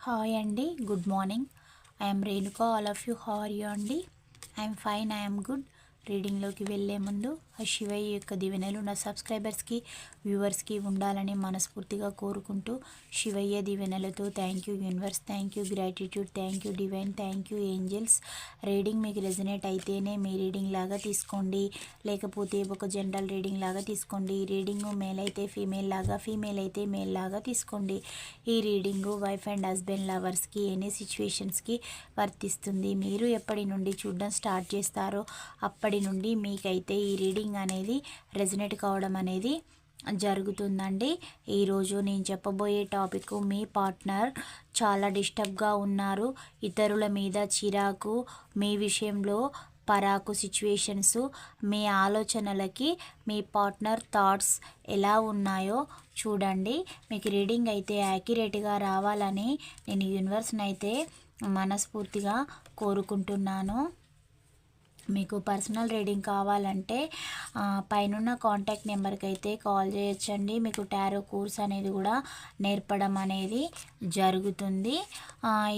Hi అండి good morning I'm Renuka all of you how are you అండి I'm fine I'm good రీడింగ్లోకి వెళ్ళే ముందు ఆ శివయ్య యొక్క దీవెనలు నా సబ్స్క్రైబర్స్కి వ్యూవర్స్కి ఉండాలని మనస్ఫూర్తిగా కోరుకుంటూ శివయ్య దీవెనలతో thank you universe thank you gratitude thank you divine thank you angels. Reading మీకు రెజనేట్ అయితేనే మీ రీడింగ్ లాగా తీసుకోండి. లేకపోతే ఒక జనరల్ రీడింగ్ లాగా తీసుకోండి. రీడింగ్ మేల్ అయితే ఫీమేల్ లాగా ఫీమేల్ అయితే మేల్ లాగా తీసుకోండి. ఈ రీడింగ్ వైఫ్ అండ్ హస్బెండ్ లవర్స్కి ఎనీ సిచ్యువేషన్స్కి వర్తిస్తుంది. మీరు ఎప్పటి నుండి చూడడం స్టార్ట్ చేస్తారో అప్పటి నుండి మీకైతే ఈ రీడింగ్ అనేది రెజినేట్ కావడం అనేది జరుగుతుందండి. ఈరోజు నేను చెప్పబోయే టాపిక్ మీ పార్ట్నర్ చాలా డిస్టర్బ్గా ఉన్నారు. ఇతరుల మీద చిరాకు మీ విషయంలో పరాకు సిచ్యువేషన్స్ మీ ఆలోచనలకి మీ పార్ట్నర్ థాట్స్ ఎలా ఉన్నాయో చూడండి. మీకు రీడింగ్ అయితే యాక్యురేట్గా రావాలని నేను యూనివర్స్ని అయితే మనస్ఫూర్తిగా కోరుకుంటున్నాను. మీకు పర్సనల్ రీడింగ్ కావాలంటే పైన కాంటాక్ట్ నెంబర్కి అయితే కాల్ చేయొచ్చండి. మీకు టారో కోర్స్ అనేది కూడా నేర్పడం అనేది జరుగుతుంది.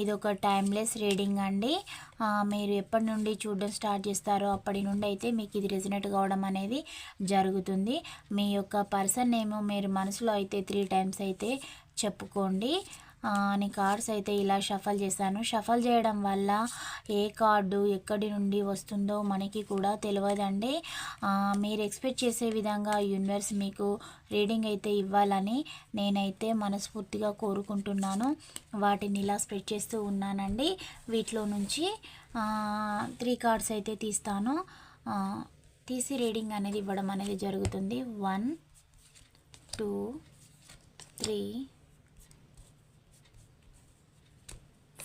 ఇది ఒక టైమ్లెస్ రీడింగ్ అండి. మీరు ఎప్పటి నుండి చూడడం స్టార్ట్ చేస్తారో అప్పటి నుండి అయితే మీకు ఇది రెజినెట్ కావడం అనేది జరుగుతుంది. మీ యొక్క పర్సన్ నేమ్ మీరు మనసులో అయితే త్రీ టైమ్స్ అయితే చెప్పుకోండి. నీ కార్డ్స్ అయితే ఇలా షఫల్ చేశాను. షఫల్ చేయడం వల్ల ఏ కార్డు ఎక్కడి నుండి వస్తుందో మనకి కూడా తెలియదండి మీరు ఎక్స్పెక్ట్ చేసే విధంగా యూనివర్స్ మీకు రీడింగ్ అయితే ఇవ్వాలని నేనైతే మనస్ఫూర్తిగా కోరుకుంటున్నాను. వాటిని ఇలా స్ప్రెడ్ చేస్తూ ఉన్నానండి. వీటిలో నుంచి త్రీ కార్డ్స్ అయితే తీస్తాను. తీసి రీడింగ్ అనేది ఇవ్వడం అనేది జరుగుతుంది. One two three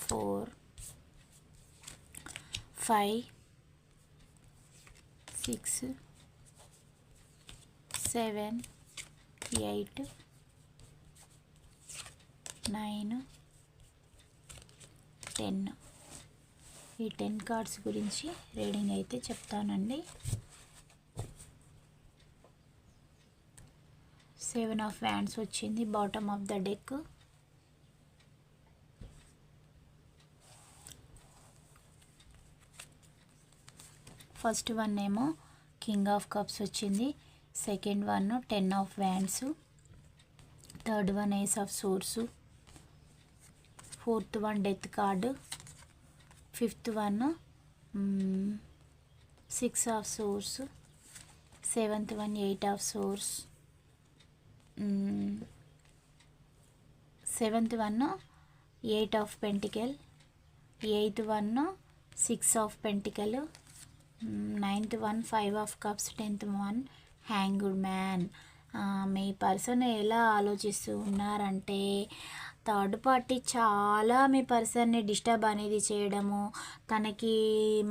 four five six seven eight nine ten ఈ టెన్ కార్డ్స్ గురించి రీడింగ్ అయితే చెప్తానండి. సెవెన్ ఆఫ్ వ్యాండ్స్ వచ్చింది bottom of the deck first one ఏమో కింగ్ ఆఫ్ కప్స్ వచ్చింది. Second one ten of wands third one ace of swords. Fourth one death card. Fifth one six of swords. Seventh one eight of swords. Seventh one eight of pentacle. Eighth one six of pentacle. Ninth one five of cups tenth one. Hanged man. Me person ఎలా ఆలోచిస్తూ ఉన్నారంటే third party చాలా మీ పర్సన్ని disturb అనేది చేయడము తనకి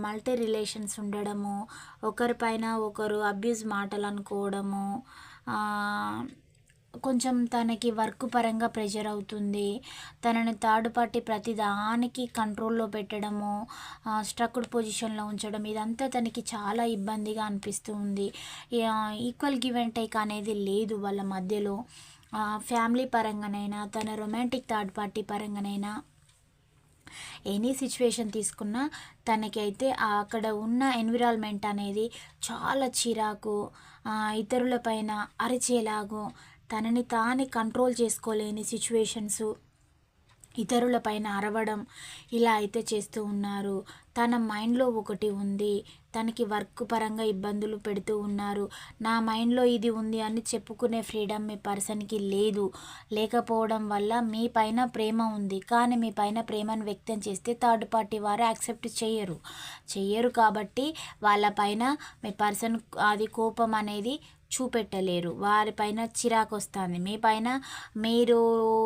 multi relations ఉండడము ఒకరిపైన ఒకరు అబ్యూజ్ మాటలు అనుకోవడము కొంచెం తనకి వర్క్ పరంగా ప్రెషర్ అవుతుంది. తనని థర్డ్ పార్టీ ప్రతి దానికి కంట్రోల్లో పెట్టడము స్ట్రక్డ్ పొజిషన్లో ఉంచడం ఇదంతా తనకి చాలా ఇబ్బందిగా అనిపిస్తూ ఉంది ఈక్వల్ గివ్ అండ్ టేక్ అనేది లేదు వాళ్ళ మధ్యలో. ఫ్యామిలీ పరంగానైనా తన రొమాంటిక్ థర్డ్ పార్టీ పరంగానైనా ఎనీ సిచ్యువేషన్ తీసుకున్నా తనకైతే అక్కడ ఉన్న ఎన్విరాన్మెంట్ అనేది చాలా చిరాకు ఇతరులపైన అరిచేలాగు తనని తానే కంట్రోల్ చేసుకోలేని సిచ్యువేషన్స్ ఇతరులపైన అరవడం ఇలా అయితే చేస్తూ ఉన్నారు. తన మైండ్లో ఒకటి ఉంది. తనకి వర్క్ పరంగా ఇబ్బందులు పెడుతూ ఉన్నారు. నా మైండ్లో ఇది ఉంది అని చెప్పుకునే ఫ్రీడమ్ మీ పర్సన్కి లేదు. లేకపోవడం వల్ల మీ పైన ప్రేమ ఉంది. కానీ మీ పైన ప్రేమను వ్యక్తం చేస్తే థర్డ్ పార్టీ వారు యాక్సెప్ట్ చేయరు. చెయ్యరు కాబట్టి వాళ్ళ పైన మీ పర్సన్ అది కోపం అనేది చూపెట్టలేరు. వారిపైన చిరాకు వస్తుంది మీ పైన మీరు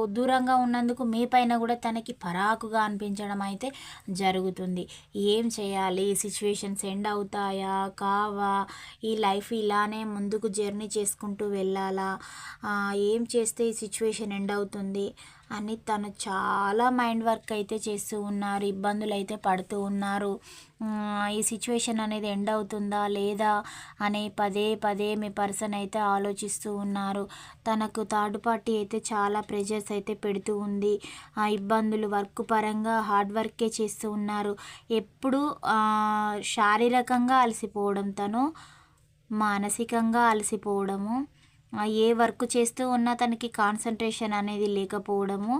దూరంగా ఉన్నందుకు మీ పైన కూడా తనకి పరాకుగా అనిపించడం అయితే జరుగుతుంది. ఏం చేయాలి? సిచ్యువేషన్స్ ఎండ్ అవుతాయా? కావా? ఈ లైఫ్ ఇలానే ముందుకు జర్నీ చేసుకుంటూ వెళ్ళాలా? ఏం చేస్తే ఈ సిచ్యువేషన్ ఎండ్ అవుతుంది? అని తను చాలా మైండ్ వర్క్ అయితే చేస్తూ ఉన్నారు ఇబ్బందులు అయితే పడుతూ ఉన్నారు. ఈ సిచ్యువేషన్ అనేది ఎండ్ అవుతుందా లేదా అనే పదే పదే మీ పర్సన్ అయితే ఆలోచిస్తూ ఉన్నారు. తనకు థర్డ్ పార్టీ అయితే చాలా ప్రెజర్స్ అయితే పెడుతూ ఉంది. ఆ ఇబ్బందులు వర్క్ పరంగా హార్డ్ వర్కే చేస్తూ ఉన్నారు. ఎప్పుడు శారీరకంగా అలసిపోవడం తను మానసికంగా అలసిపోవడము ఏ వర్క్ చేస్తూ ఉన్నా తనకి కాన్సన్ట్రేషన్ అనేది లేకపోవడము.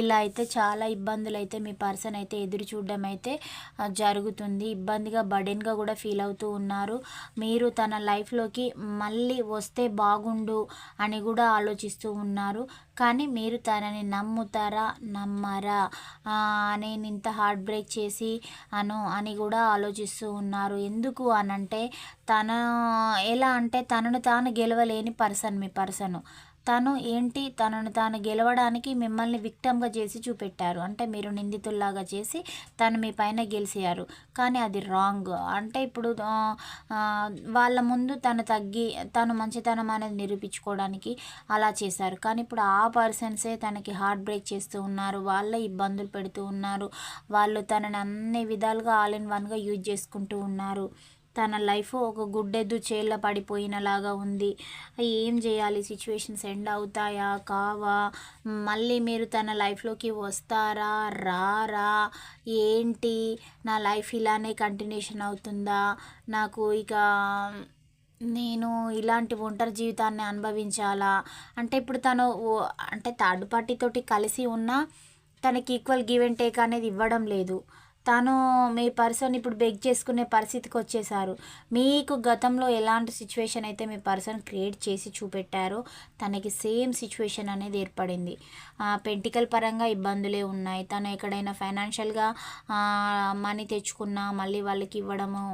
ఇలా అయితే చాలా ఇబ్బందులు అయితే మీ పర్సన్ అయితే ఎదురు చూడడం అయితే జరుగుతుంది. ఇబ్బందిగా బడెన్గా కూడా ఫీల్ అవుతూ ఉన్నారు. మీరు తన లైఫ్లోకి మళ్ళీ వస్తే బాగుండు అని కూడా ఆలోచిస్తూ ఉన్నారు. కానీ మీరు తనని నమ్ముతారా? నమ్మరా? నేను ఇంత హార్ట్ బ్రేక్ చేసి అను అని కూడా ఆలోచిస్తూ ఉన్నారు. ఎందుకు అనంటే తన ఎలా అంటే తనను తాను గెలవలేని పర్సన్ మీ పర్సన్ తను ఏంటి తనను తాను గెలవడానికి మిమ్మల్ని విక్టమ్గా చేసి చూపెట్టారు. అంటే మీరు నిందితుల్లాగా చేసి తను మీ పైన గెలిచారు కానీ అది రాంగ్. అంటే ఇప్పుడు వాళ్ళ ముందు తను తగ్గి తను మంచితనం అనేది నిరూపించుకోవడానికి అలా చేశారు. కానీ ఇప్పుడు ఆ పర్సన్సే తనకి హార్ట్ బ్రేక్ చేస్తూ ఉన్నారు. వాళ్ళే ఇబ్బందులు పెడుతూ ఉన్నారు. వాళ్ళు తనని అన్ని విధాలుగా ఆల్ ఇన్ వన్గా యూజ్ చేసుకుంటూ ఉన్నారు. తన లైఫ్ ఒక గుడ్డెద్దు చేళ్ళ పడిపోయినలాగా ఉంది. ఏం చేయాలి? సిచ్యువేషన్స్ ఎండ్ అవుతాయా? కావా? మళ్ళీ మీరు తన లైఫ్లోకి వస్తారా? రారా? ఏంటి? నా లైఫ్ ఇలానే కంటిన్యూషన్ అవుతుందా? నాకు ఇక నేను ఇలాంటి ఒంటరి జీవితాన్ని అనుభవించాలా? అంటే ఇప్పుడు తను అంటే థర్డ్ పార్టీతోటి కలిసి ఉన్నా తనకి ఈక్వల్ గివ్ అండ్ టేక్ అనేది ఇవ్వడం లేదు. తను మీ పర్సన్ ఇప్పుడు బెగ్ చేసుకునే పరిస్థితికి వచ్చేసారు. మీకు గతంలో ఎలాంటి సిచ్యువేషన్ అయితే మీ పర్సన్ క్రియేట్ చేసి చూపెట్టారో తనకి సేమ్ సిచ్యువేషన్ అనేది ఏర్పడింది. పెంటికల్ పరంగా ఇబ్బందులే ఉన్నాయి. తను ఎక్కడైనా ఫైనాన్షియల్గా మనీ తెచ్చుకున్నా మళ్ళీ వాళ్ళకి ఇవ్వడము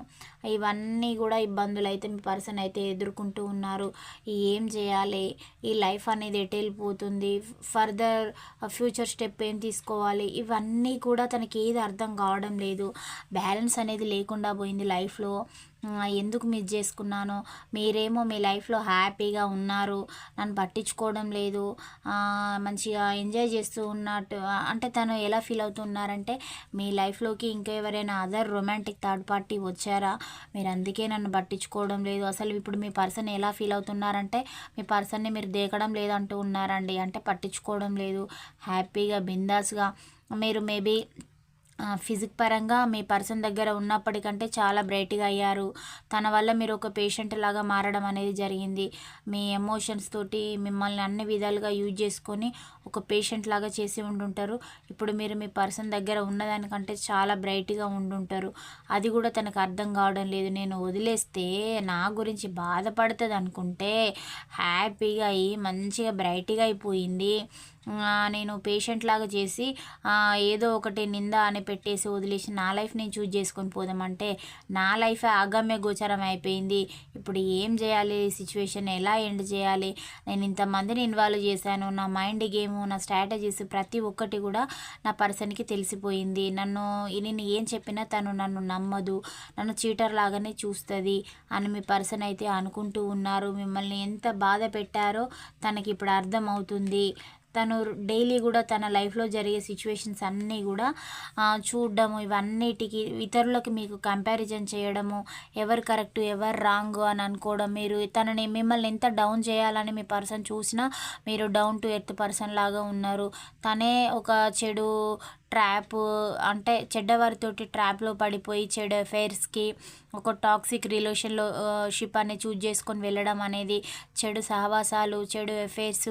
ఇవన్నీ కూడా ఇబ్బందులు అయితే మీ పర్సన్ అయితే ఎదుర్కొంటూ ఉన్నారు. ఏం చేయాలి? ఈ లైఫ్ అనేది ఎటు వెళ్ళిపోతుంది? ఫర్దర్ ఫ్యూచర్ స్టెప్ ఏం తీసుకోవాలి? ఇవన్నీ కూడా తనకి ఏది అర్థం కావడం లేదు. బ్యాలెన్స్ అనేది లేకుండా పోయింది లైఫ్లో. ఎందుకు మిస్ చేసుకున్నాను? మీరేమో మీ లైఫ్లో హ్యాపీగా ఉన్నారు. నన్ను పట్టించుకోవడం లేదు. మంచిగా ఎంజాయ్ చేస్తూ ఉన్నట్టు అంటే తను ఎలా ఫీల్ అవుతున్నారంటే మీ లైఫ్లోకి ఇంకా ఎవరైనా అదర్ రొమాంటిక్ థర్డ్ పార్టీ వచ్చారా? మీరు అందుకే నన్ను పట్టించుకోవడం లేదు. అసలు ఇప్పుడు మీ పర్సన్ ఎలా ఫీల్ అవుతున్నారంటే మీ పర్సన్ని మీరు దేకడం లేదంటూ ఉన్నారండి. అంటే పట్టించుకోవడం లేదు. హ్యాపీగా బిందాస్గా. మీరు మేబీ ఫిజిక్ పరంగా మీ పర్సన్ దగ్గర ఉన్నప్పటికంటే చాలా బ్రైట్గా అయ్యారు. తన వల్ల మీరు ఒక పేషెంట్ లాగా మారడం అనేది జరిగింది. మీ ఎమోషన్స్ తోటి మిమ్మల్ని అన్ని విధాలుగా యూజ్ చేసుకొని ఒక పేషెంట్ లాగా చేసి ఉండుంటారు. ఇప్పుడు మీరు మీ పర్సన్ దగ్గర ఉన్నదానికంటే చాలా బ్రైట్గా ఉండుంటారు. అది కూడా తనకు అర్థం కావడం లేదు. నేను వదిలేస్తే నా గురించి బాధపడుతుంది అనుకుంటే హ్యాపీగా అయ్యి మంచిగా బ్రైట్గా అయిపోయింది. నేను పేషెంట్ లాగా చేసి ఏదో ఒకటి నింద అని పెట్టేసి వదిలేసి నా లైఫ్ నేను చూజ్ చేసుకొని పోదామంటే నా లైఫ్ అగమ్య గోచరం అయిపోయింది. ఇప్పుడు ఏం చేయాలి? సిచ్యువేషన్ ఎలా ఎండ్ చేయాలి? నేను ఇంతమందిని ఇన్వాల్వ్ చేశాను. నా మైండ్ గేమ్ నా స్ట్రాటజీస్ ప్రతి ఒక్కటి కూడా నా పర్సన్కి తెలిసిపోయింది. నన్ను నేను ఏం చెప్పినా తను నన్ను నమ్మదు. నన్ను చీటర్ లాగానే చూస్తుంది అని మీ పర్సన్ అయితే అనుకుంటూ ఉన్నారు. మిమ్మల్ని ఎంత బాధ పెట్టారో తనకి ఇప్పుడు అర్థం అవుతుంది తను డైలీ కూడా తన లైఫ్లో జరిగే సిచ్యువేషన్స్ అన్నీ కూడా చూడడము ఇవన్నిటికి ఇతరులకు మీకు కంపారిజన్ చేయడము ఎవరు కరెక్ట్ ఎవరు రాంగ్ అని అనుకోవడం మీరు తనని మిమ్మల్ని ఎంత డౌన్ చేయాలని మీ పర్సన్ చూసినా మీరు డౌన్ టు ఎర్త్ పర్సన్ లాగా ఉన్నారు. తనే ఒక చెడు ట్రాప్ అంటే చెడ్డవారితోటి ట్రాప్లో పడిపోయి చెడు అఫైర్స్కి ఒక టాక్సిక్ రిలేషన్లో షిప్ అని చూజ్ చేసుకొని వెళ్ళడం అనేది చెడు సహవాసాలు చెడు అఫైర్స్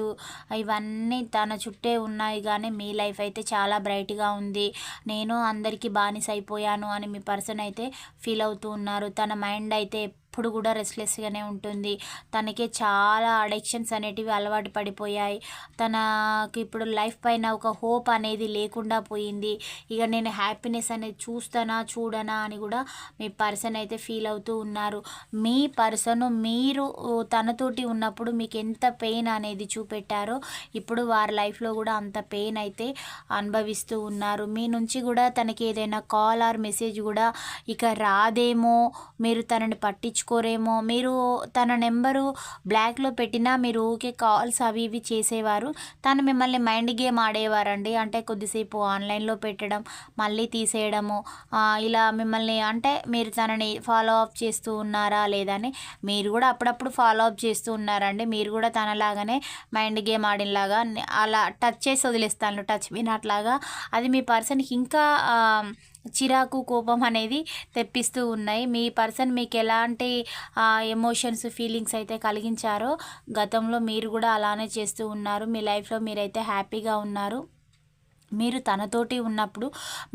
ఇవన్నీ తన చుట్టే ఉన్నాయి కానీ మీ లైఫ్ అయితే చాలా బ్రైట్గా ఉంది. నేను అందరికీ బానిస అయిపోయాను అని మీ పర్సన్ అయితే ఫీల్ అవుతూ ఉన్నారు. తన మైండ్ అయితే ఎప్పుడు కూడా రెస్ట్లెస్గానే ఉంటుంది. తనకి చాలా అడిక్షన్స్ అనేటివి అలవాటు పడిపోయాయి. తనకి ఇప్పుడు లైఫ్ పైన ఒక హోప్ అనేది లేకుండా పోయింది. ఇక నేను హ్యాపీనెస్ అనేది చూస్తానా చూడనా అని కూడా మీ పర్సన్ అయితే ఫీల్ అవుతూ ఉన్నారు. మీ పర్సన్ మీరు తనతోటి ఉన్నప్పుడు మీకు ఎంత పెయిన్ అనేది చూపెట్టారో ఇప్పుడు వారి లైఫ్లో కూడా అంత పెయిన్ అయితే అనుభవిస్తూ ఉన్నారు. మీ నుంచి కూడా తనకి ఏదైనా కాల్ ఆర్ మెసేజ్ కూడా ఇక రాదేమో. మీరు తనని పట్టించు తెచ్చుకోరేమో మీరు తన నెంబరు బ్లాక్లో పెట్టినా మీరు ఊకే కాల్స్ అవి ఇవి చేసేవారు. తను మిమ్మల్ని మైండ్ గేమ్ ఆడేవారండి. అంటే కొద్దిసేపు ఆన్లైన్లో పెట్టడం మళ్ళీ తీసేయడము ఇలా మిమ్మల్ని అంటే మీరు తనని ఫాలో అప్ చేస్తూ ఉన్నారా లేదని మీరు కూడా అప్పుడప్పుడు ఫాలో అప్ చేస్తూ ఉన్నారండి. మీరు కూడా తనలాగానే మైండ్ గేమ్ ఆడినలాగా అలా టచ్ చేసి వదిలేస్తాను టచ్ వినట్లాగా. అది మీ పర్సన్కి ఇంకా చిరాకు కోపం అనేది తెప్పిస్తూ ఉన్నాయి. మీ పర్సన్ మీకు ఎలాంటి ఎమోషన్స్ ఫీలింగ్స్ అయితే కలిగించారో గతంలో మీరు కూడా అలానే చేస్తూ ఉన్నారు. మీ లైఫ్లో మీరైతే హ్యాపీగా ఉన్నారు. మీరు తనతోటి ఉన్నప్పుడు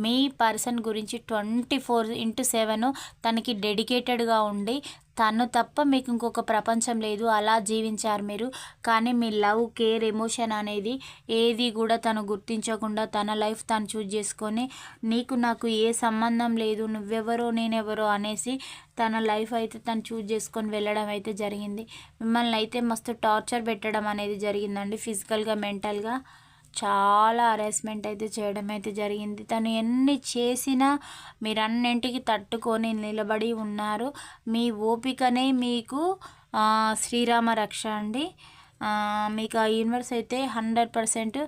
మీ పర్సన్ గురించి ట్వంటీ ఫోర్ ఇంటూ సెవెన్ తనకి డెడికేటెడ్గా ఉండి తను తప్ప మీకు ఇంకొక ప్రపంచం లేదు అలా జీవించారు మీరు. కానీ మీ లవ్ కేర్ ఎమోషన్ అనేది ఏది కూడా తను గుర్తించకుండా తన లైఫ్ తను చూజ్ చేసుకొని నీకు నాకు ఏ సంబంధం లేదు నువ్వెవరో నేనెవరో అనేసి తన లైఫ్ అయితే తను చూజ్ చేసుకొని వెళ్ళడం అయితే జరిగింది. మిమ్మల్ని అయితే మస్తు టార్చర్ పెట్టడం అనేది జరిగిందండి ఫిజికల్గా మెంటల్గా. చాలా హరాస్మెంట్ అయితే చేయడం అయితే జరిగింది. తను ఎన్ని చేసినా మీరు అన్నింటికి తట్టుకొని నిలబడి ఉన్నారు. మీ ఓపికనే మీకు శ్రీరామ రక్ష అండి. మీకు ఆ యూనివర్స్ అయితే హండ్రెడ్ పర్సెంట్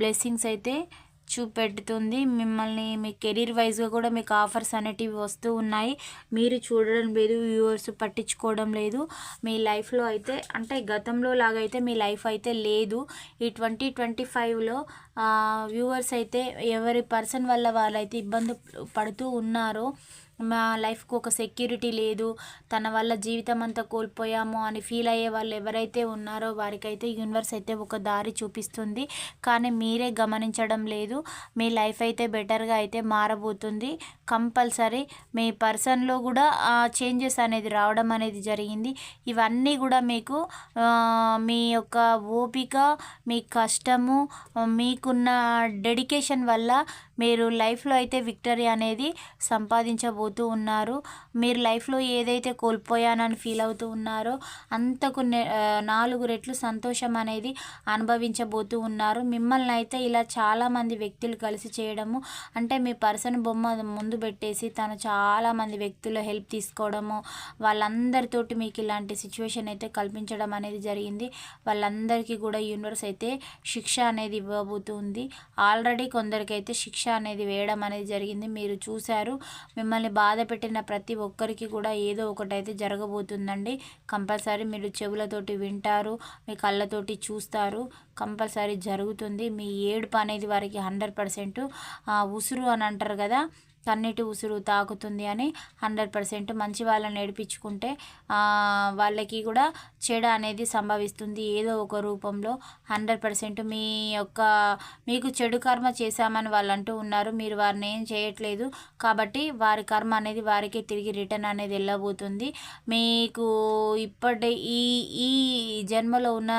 బ్లెస్సింగ్స్ అయితే చూపెడుతుంది. మిమ్మల్ని మీ కెరీర్ వైజ్గా కూడా మీకు ఆఫర్స్ అనేటివి వస్తూ ఉన్నాయి. మీరు చూడడం లేదు వ్యూవర్స్ పట్టించుకోవడం లేదు. మీ లైఫ్లో అయితే అంటే గతంలో లాగైతే మీ లైఫ్ అయితే లేదు. ఈ ట్వంటీ ట్వంటీ ఫైవ్లో వ్యూవర్స్ అయితే ఎవరి పర్సన్ వల్ల వాళ్ళైతే ఇబ్బంది పడుతూ ఉన్నారో మా లైఫ్కు ఒక సెక్యూరిటీ లేదు. తన వల్ల జీవితం అంతా కోల్పోయాము అని ఫీల్ అయ్యే వాళ్ళు ఎవరైతే ఉన్నారో వారికైతే యూనివర్స్ అయితే ఒక దారి చూపిస్తుంది. కానీ మీరే గమనించడం లేదు. మీ లైఫ్ అయితే బెటర్గా అయితే మారబోతుంది. కంపల్సరీ మీ పర్సన్లో కూడా చేంజెస్ అనేది రావడం అనేది జరిగింది. ఇవన్నీ కూడా మీకు మీ యొక్క ఓపిక మీ కష్టము మీకున్న డెడికేషన్ వల్ల మీరు లైఫ్లో అయితే విక్టరీ అనేది సంపాదించబో పోతూ ఉన్నారు. మీరు లైఫ్లో ఏదైతే కోల్పోయానని ఫీల్ అవుతూ ఉన్నారో అంతకు నాలుగు రెట్లు సంతోషం అనేది అనుభవించబోతూ ఉన్నారు. మిమ్మల్ని అయితే ఇలా చాలామంది వ్యక్తులు కలిసి చేయడము అంటే మీ పర్సన్ బొమ్మ ముందు పెట్టేసి తను చాలామంది వ్యక్తుల హెల్ప్ తీసుకోవడము వాళ్ళందరితోటి మీకు ఇలాంటి సిచ్యువేషన్ అయితే కల్పించడం అనేది జరిగింది. వాళ్ళందరికీ కూడా యూనివర్స్ అయితే శిక్ష అనేది ఇవ్వబోతుంది ఆల్రెడీ కొందరికైతే శిక్ష అనేది వేయడం అనేది జరిగింది. మీరు చూశారు. మిమ్మల్ని బాధ పెట్టిన ప్రతి ఒక్కరికి కూడా ఏదో ఒకటైతే జరగబోతుందండి. కంపల్సరీ మీరు చెవులతోటి వింటారు మీ కళ్ళతోటి చూస్తారు. కంపల్సరీ జరుగుతుంది. మీ ఏడుపు అనేది వారికి హండ్రెడ్ పర్సెంట్ ఉసురు అని అంటారు కదా కన్నీటి ఉసురు తాకుతుంది అని హండ్రెడ్ పర్సెంట్ మంచి వాళ్ళని నేర్పించుకుంటే వాళ్ళకి కూడా చెడ అనేది సంభవిస్తుంది. ఏదో ఒక రూపంలో హండ్రెడ్ పర్సెంట్ మీ యొక్క మీకు చెడు కర్మ చేశామని వాళ్ళు అంటూ ఉన్నారు. మీరు వారిని ఏం చేయట్లేదు కాబట్టి వారి కర్మ అనేది వారికి తిరిగి రిటర్న్ అనేది వెళ్ళబోతుంది. మీకు ఇప్పటి ఈ ఈ జన్మలో ఉన్న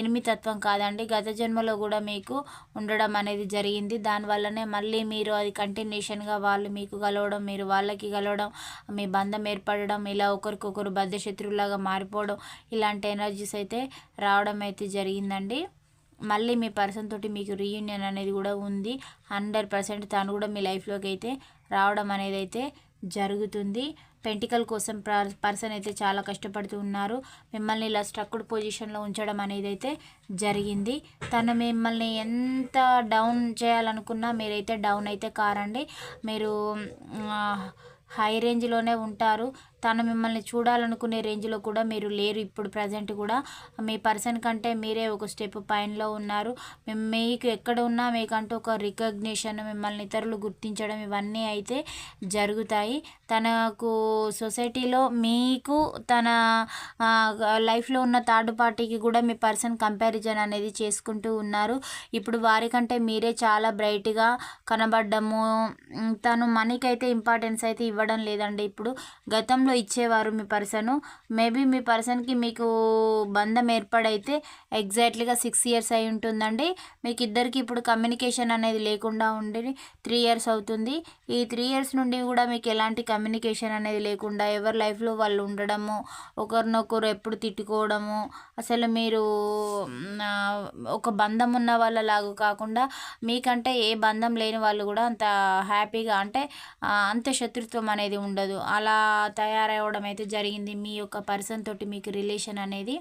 ఎనిమిది తత్వం కాదండి గత జన్మలో కూడా మీకు ఉండడం అనేది జరిగింది. దానివల్లనే మళ్ళీ మీరు అది కంటిన్యూషన్గా విధంగా వాళ్ళు మీకు కలవడం మీరు వాళ్ళకి కలవడం మీ బంధం ఏర్పడడం ఇలా ఒకరికొకరు బద్ధశత్రువులాగా మారిపోవడం ఇలాంటి ఎనర్జీస్ అయితే రావడం అయితే జరిగిందండి. మళ్ళీ మీ పర్సన్ తోటి మీకు రీయూనియన్ అనేది కూడా ఉంది. హండ్రెడ్ పర్సెంట్ తను కూడా మీ లైఫ్లోకి అయితే రావడం అనేది అయితే జరుగుతుంది. పెంటికల్ కోసం పర్సన్ అయితే చాలా కష్టపడుతూ ఉన్నారు. మిమ్మల్ని ఇలా స్ట్రక్డ్ పొజిషన్లో ఉంచడం అనేది అయితే జరిగింది. తను మిమ్మల్ని ఎంత డౌన్ చేయాలనుకున్నా మీరైతే డౌన్ అయితే కారండి. మీరు హై రేంజ్లోనే ఉంటారు. తను మిమ్మల్ని చూడాలనుకునే రేంజ్లో కూడా మీరు లేరు. ఇప్పుడు ప్రజెంట్ కూడా మీ పర్సన్ కంటే మీరే ఒక స్టెప్ పైనలో ఉన్నారు. మీకు ఎక్కడ ఉన్నా మీకంటూ ఒక రికగ్నిషన్ మిమ్మల్ని ఇతరులు గుర్తించడం ఇవన్నీ అయితే జరుగుతాయి. తనకు సొసైటీలో మీకు తన లైఫ్లో ఉన్న థర్డ్ పార్టీకి కూడా మీ పర్సన్ కంపారిజన్ అనేది చేసుకుంటూ ఉన్నారు. ఇప్పుడు వారికంటే మీరే చాలా బ్రైట్గా కనబడ్డము. తను మనీకి అయితే ఇంపార్టెన్స్ అయితే ఇవ్వడం లేదండి. ఇప్పుడు గతంలో టైంలో ఇచ్చేవారు మీ పర్సన్. మేబీ మీ పర్సన్కి మీకు బంధం ఏర్పడైతే ఎగ్జాక్ట్లీగా సిక్స్ ఇయర్స్ అయి ఉంటుందండి. మీకు ఇద్దరికి ఇప్పుడు కమ్యూనికేషన్ అనేది లేకుండా ఉండి త్రీ ఇయర్స్ అవుతుంది. ఈ త్రీ ఇయర్స్ నుండి కూడా మీకు ఎలాంటి కమ్యూనికేషన్ అనేది లేకుండా ఎవరి లైఫ్లో వాళ్ళు ఉండడము ఒకరినొకరు ఎప్పుడు తిట్టుకోవడము అసలు మీరు ఒక బంధం ఉన్న వాళ్ళలాగా కాకుండా మీకంటే ఏ బంధం లేని వాళ్ళు కూడా అంత హ్యాపీగా అంటే అంత శత్రుత్వం అనేది ఉండదు. అలా తయారు తయారవడం అయితే జరిగింది. మీ యొక్క పర్సన్ తోటి మీకు రిలేషన్ అనేది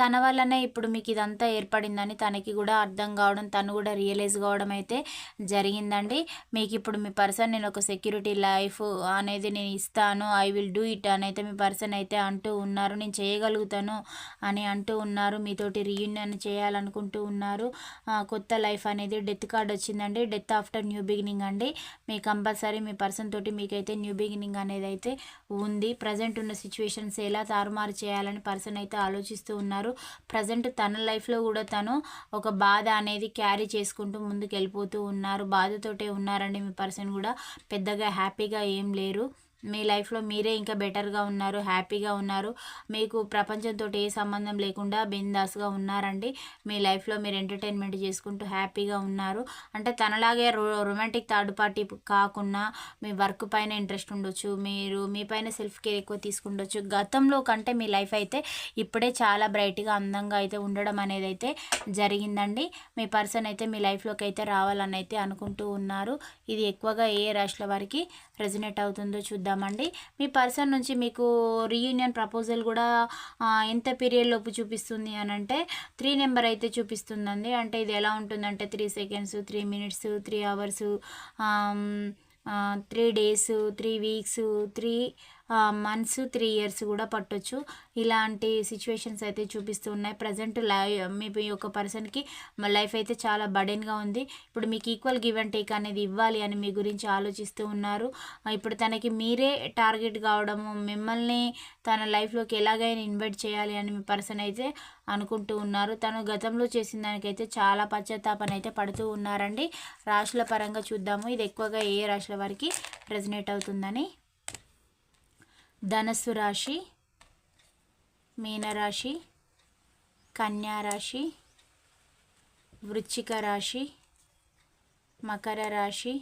తన వల్లనే ఇప్పుడు మీకు ఇదంతా ఏర్పడిందని తనకి కూడా అర్థం కావడం తను కూడా రియలైజ్ కావడం అయితే జరిగిందండి. మీకు ఇప్పుడు మీ పర్సన్ నేను ఒక సెక్యూరిటీ లైఫ్ అనేది నేను ఇస్తాను ఐ విల్ డూ ఇట్ అని అయితే మీ పర్సన్ అయితే అంటూ ఉన్నారు. నేను చేయగలుగుతాను అని అంటూ ఉన్నారు. మీతోటి రీయూనియన్ చేయాలనుకుంటూ ఉన్నారు. కొత్త లైఫ్ అనేది డెత్ కార్డ్ వచ్చిందండి. డెత్ ఆఫ్టర్ న్యూ బిగినింగ్ అండి. మీ కంపల్సరీ మీ పర్సన్ తోటి మీకైతే న్యూ బిగినింగ్ అనేది అయితే ఉంది. ప్రజెంట్ ఉన్న సిచ్యువేషన్స్ ఎలా తారుమారు చేయాలని పర్సన్ అయితే ఆలోచిస్తూ ఉన్నారు. ప్రజెంట్ తన లైఫ్లో కూడా తను ఒక బాధ అనేది క్యారీ చేసుకుంటూ ముందుకు వెళ్ళిపోతూ ఉన్నారు. బాధతోటే ఉన్నారండి మీ పర్సన్ కూడా. పెద్దగా హ్యాపీగా ఏం లేరు. మీ లైఫ్లో మీరే ఇంకా బెటర్గా ఉన్నారు హ్యాపీగా ఉన్నారు. మీకు ప్రపంచంతో ఏ సంబంధం లేకుండా బిందాస్గా ఉన్నారండి. మీ లైఫ్లో మీరు ఎంటర్టైన్మెంట్ చేసుకుంటూ హ్యాపీగా ఉన్నారు. అంటే తనలాగే రో రొమాంటిక్ థర్డ్ పార్టీ కాకుండా మీ వర్క్ పైన ఇంట్రెస్ట్ ఉండొచ్చు మీరు మీ పైన సెల్ఫ్ కేర్ ఎక్కువ తీసుకుండొచ్చు. గతంలో కంటే మీ లైఫ్ అయితే ఇప్పుడే చాలా బ్రైట్గా అందంగా అయితే ఉండడం అనేది అయితే జరిగిందండి. మీ పర్సన్ అయితే మీ లైఫ్లోకి అయితే రావాలని అయితే అనుకుంటూ ఉన్నారు. ఇది ఎక్కువగా ఏ రాశుల వారికి రెజినేట్ అవుతుందో చూద్దామండి. మీ పర్సన్ నుంచి మీకు రీయూనియన్ ప్రపోజల్ కూడా ఎంత పీరియడ్ లోపు చూపిస్తుంది అని అంటే త్రీ నెంబర్ అయితే చూపిస్తుందండి. అంటే ఇది ఎలా ఉంటుందంటే three seconds three minutes three hours three days three weeks three months three years కూడా పట్టొచ్చు. ఇలాంటి సిచ్యువేషన్స్ అయితే చూపిస్తూ ఉన్నాయి. ప్రజెంట్ లై మీ యొక్క పర్సన్కి లైఫ్ అయితే చాలా బడెన్గా ఉంది. ఇప్పుడు మీకు ఈక్వల్ గివ్ అండ్ టేక్ అనేది ఇవ్వాలి అని మీ గురించి ఆలోచిస్తూ ఉన్నారు. ఇప్పుడు తనకి మీరే టార్గెట్ కావడము మిమ్మల్ని తన లైఫ్లోకి ఎలాగైనా ఇన్వైట్ చేయాలి అని మీ పర్సన్ అయితే అనుకుంటూ ఉన్నారు. తను గతంలో చేసిన దానికైతే చాలా పశ్చాత్తాపన అయితే పడుతూ ఉన్నారండి. రాశుల పరంగా చూద్దాము. ఇది ఎక్కువగా ఏ రాశుల వారికి రెజినేట్ అవుతుందని ధనస్సు రాశి మీనరాశి కన్యా రాశి రాశి మకర రాశి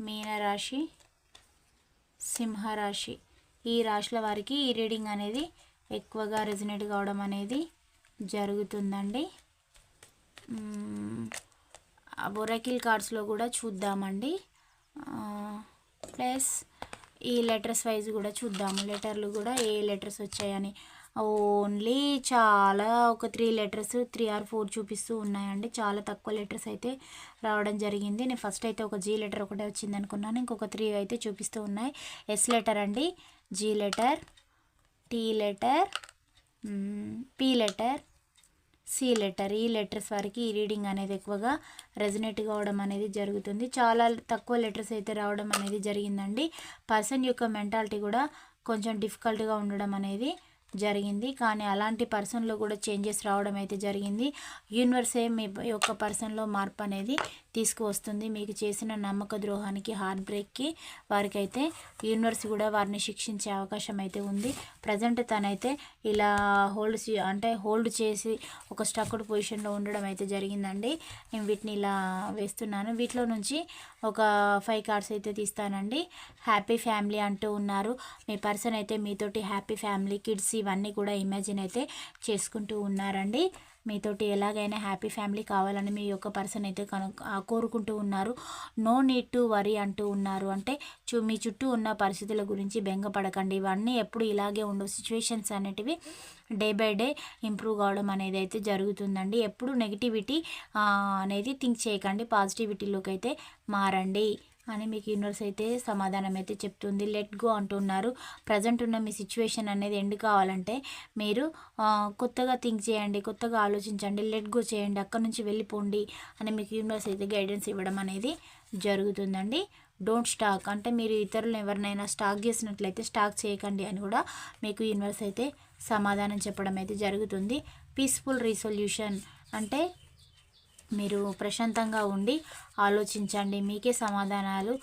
మీనరాశి సింహరాశి. ఈ రాశుల వారికి ఈ రీడింగ్ అనేది ఎక్కువగా రెజినేట్ కావడం అనేది జరుగుతుందండి. బొరకిల్ కార్డ్స్లో కూడా చూద్దామండి. ప్లస్ ఈ లెటర్స్ వైజ్ కూడా చూద్దాము. లెటర్లు కూడా ఏ లెటర్స్ వచ్చాయని. ఓన్లీ చాలా ఒక three letters three or four చూపిస్తూ ఉన్నాయండి. చాలా తక్కువ లెటర్స్ అయితే రావడం జరిగింది. నేను ఫస్ట్ అయితే ఒక జీ లెటర్ ఒకటే వచ్చింది అనుకున్నాను. ఇంకొక త్రీ అయితే చూపిస్తూ ఉన్నాయి. ఎస్ లెటర్ అండి. G letter T letter P letter C letter. ఈ లెటర్స్ వారికి ఈ రీడింగ్ అనేది ఎక్కువగా రెజనేట్ కావడం అనేది జరుగుతుంది. చాలా తక్కువ లెటర్స్ అయితే రావడం అనేది జరిగిందండి. పర్సన్ యొక్క మెంటాలిటీ కూడా కొంచెం డిఫికల్ట్గా ఉండడం అనేది జరిగింది. కానీ అలాంటి పర్సన్లో కూడా చేంజెస్ రావడం అయితే జరిగింది. యూనివర్సే మీ యొక్క పర్సన్లో మార్పు అనేది తీసుకువస్తుంది. మీకు చేసిన నమ్మక ద్రోహానికి హార్ట్ బ్రేక్కి వారికైతే యూనివర్స్ కూడా వారిని శిక్షించే అవకాశం అయితే ఉంది. ప్రజెంట్ తనైతే ఇలా హోల్డ్ అంటే హోల్డ్ చేసి ఒక స్టక్డ్ పొజిషన్లో ఉండడం అయితే జరిగిందండి. నేను వీటిని ఇలా వేస్తున్నాను. వీటిలో నుంచి ఒక ఫైవ్ కార్డ్స్ అయితే తీస్తానండి. హ్యాపీ ఫ్యామిలీ అంటూ ఉన్నారు. మీ పర్సన్ అయితే మీతోటి హ్యాపీ ఫ్యామిలీ కిడ్స్ ఇవన్నీ కూడా ఇమాజిన్ అయితే చేసుకుంటూ ఉన్నారండి. మీతోటి ఎలాగైనా హ్యాపీ ఫ్యామిలీ కావాలని మీ యొక్క పర్సన్ అయితే కను కోరుకుంటూ ఉన్నారు. నో నీడ్ టు వరీ అంటూ ఉన్నారు. అంటే చు మీ చుట్టూ ఉన్న పరిస్థితుల గురించి బెంగపడకండి. ఇవన్నీ ఎప్పుడు ఇలాగే ఉండవు. సిచ్యువేషన్స్ అనేటివి డే బై డే ఇంప్రూవ్ కావడం అనేది అయితే జరుగుతుందండి. ఎప్పుడు నెగిటివిటీ అనేది థింక్ చేయకండి. పాజిటివిటీలోకి అయితే మారండి. అని మీకు యూనివర్స్ అయితే సమాధానం అయితే చెప్తుంది. లెట్ గో అంటున్నారు. ప్రజెంట్ ఉన్న మీ సిచ్యువేషన్ అనేది ఎండ్ కావాలంటే మీరు కొత్తగా థింక్ చేయండి కొత్తగా ఆలోచించండి లెట్ గో చేయండి అక్కడ నుంచి వెళ్ళిపోండి అని మీకు యూనివర్స్ అయితే గైడెన్స్ ఇవ్వడం అనేది జరుగుతుందండి. Don't stuck. అంటే మీరు ఇతరులను ఎవరినైనా స్టాక్ చేసినట్లయితే స్టాక్ చేయకండి అని కూడా మీకు యూనివర్స్ అయితే సమాధానం చెప్పడం అయితే జరుగుతుంది. పీస్ఫుల్ రీసొల్యూషన్ అంటే మీరు ప్రశాంతంగా ఉండి ఆలోచించండి. మీకే సమాధానాలు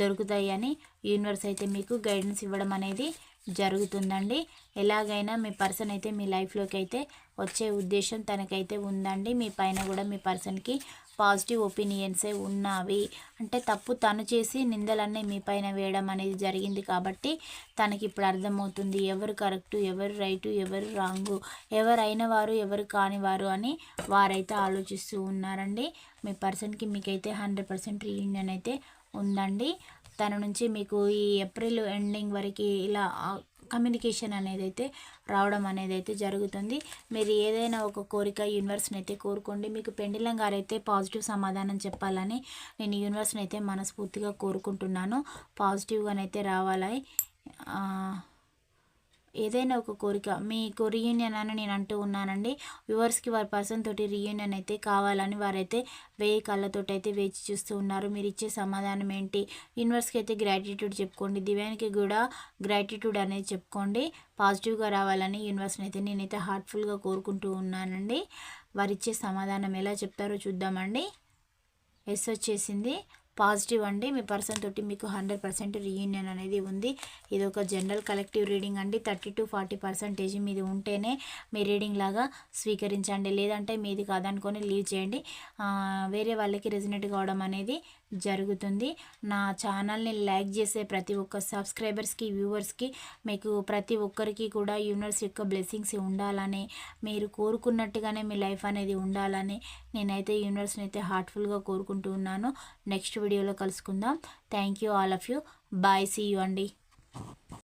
దొరుకుతాయని యూనివర్స్ అయితే మీకు గైడెన్స్ ఇవ్వడం అనేది జరుగుతుందండి. ఎలాగైనా మీ పర్సన్ అయితే మీ లైఫ్లోకి అయితే వచ్చే ఉద్దేశం తనకైతే ఉందండి. మీ పైన కూడా మీ పర్సన్కి పాజిటివ్ ఒపీనియన్సే ఉన్నవి. అంటే తప్పు తను చేసి నిందలన్నీ మీ పైన వేయడం అనేది జరిగింది కాబట్టి తనకి ఇప్పుడు అర్థమవుతుంది. ఎవరు కరెక్టు ఎవరు రైటు ఎవరు రాంగు ఎవరు అయిన వారు ఎవరు కాని వారు అని వారైతే ఆలోచిస్తూ ఉన్నారండి. మీ పర్సన్కి మీకైతే హండ్రెడ్ పర్సెంట్ రీయూనియన్ అయితే ఉందండి. తన నుంచి మీకు ఈ ఏప్రిల్ ఎండింగ్ వరకు ఇలా కమ్యూనికేషన్ అనేది అయితే రావడం అనేది అయితే జరుగుతుంది. మీరు ఏదైనా ఒక కోరిక యూనివర్స్ని అయితే కోరుకోండి. మీకు పెండిలం గారు అయితే పాజిటివ్ సమాధానం చెప్పాలని నేను యూనివర్స్ని అయితే మనస్ఫూర్తిగా కోరుకుంటున్నాను. పాజిటివ్గానైతే రావాలి ఏదైనా ఒక కోరిక మీకు రీయూనియన్ అని నేను అంటూ ఉన్నానండి. వ్యూవర్స్కి వారి పర్సన్ తోటి రీయూనియన్ అయితే కావాలని వారైతే వేయి కళ్ళతోటి అయితే వేచి చూస్తూ ఉన్నారు. మీరు ఇచ్చే సమాధానం ఏంటి? యూనివర్స్కి అయితే గ్రాటిట్యూడ్ చెప్పుకోండి. దివ్యానికి కూడా గ్రాటిట్యూడ్ అనేది చెప్పుకోండి. పాజిటివ్గా రావాలని యూనివర్స్ని అయితే నేనైతే హార్ట్ఫుల్గా కోరుకుంటూ ఉన్నానండి. వారిచ్చే సమాధానం ఎలా చెప్తారో చూద్దామండి. ఎస్ వచ్చేసింది. పాజిటివ్ అండి. మీ పర్సన్ తోటి మీకు హండ్రెడ్ పర్సెంట్ రీయూనియన్ అనేది ఉంది. ఇది ఒక జనరల్ కలెక్టివ్ రీడింగ్ అండి. థర్టీ టు ఫార్టీ పర్సెంటేజ్ మీది ఉంటేనే మీ రీడింగ్ లాగా స్వీకరించండి. లేదంటే మీది కాదనుకొని లీవ్ చేయండి. వేరే వాళ్ళకి రెజినేట్ కావడం అనేది జరుగుతుంది. నా ఛానల్ని లైక్ చేసే ప్రతి ఒక్క సబ్స్క్రైబర్స్కి వ్యూవర్స్కి మీకు ప్రతి ఒక్కరికి కూడా యూనివర్స్ యొక్క బ్లెస్సింగ్స్ ఉండాలని మీరు కోరుకున్నట్టుగానే మీ లైఫ్ అనేది ఉండాలని నేనైతే యూనివర్స్ని అయితే హార్ట్ఫుల్గా కోరుకుంటూ ఉన్నాను. నెక్స్ట్ వీడియోలో కలుసుకుందాం. Thank you all of you. Bye see you అండి.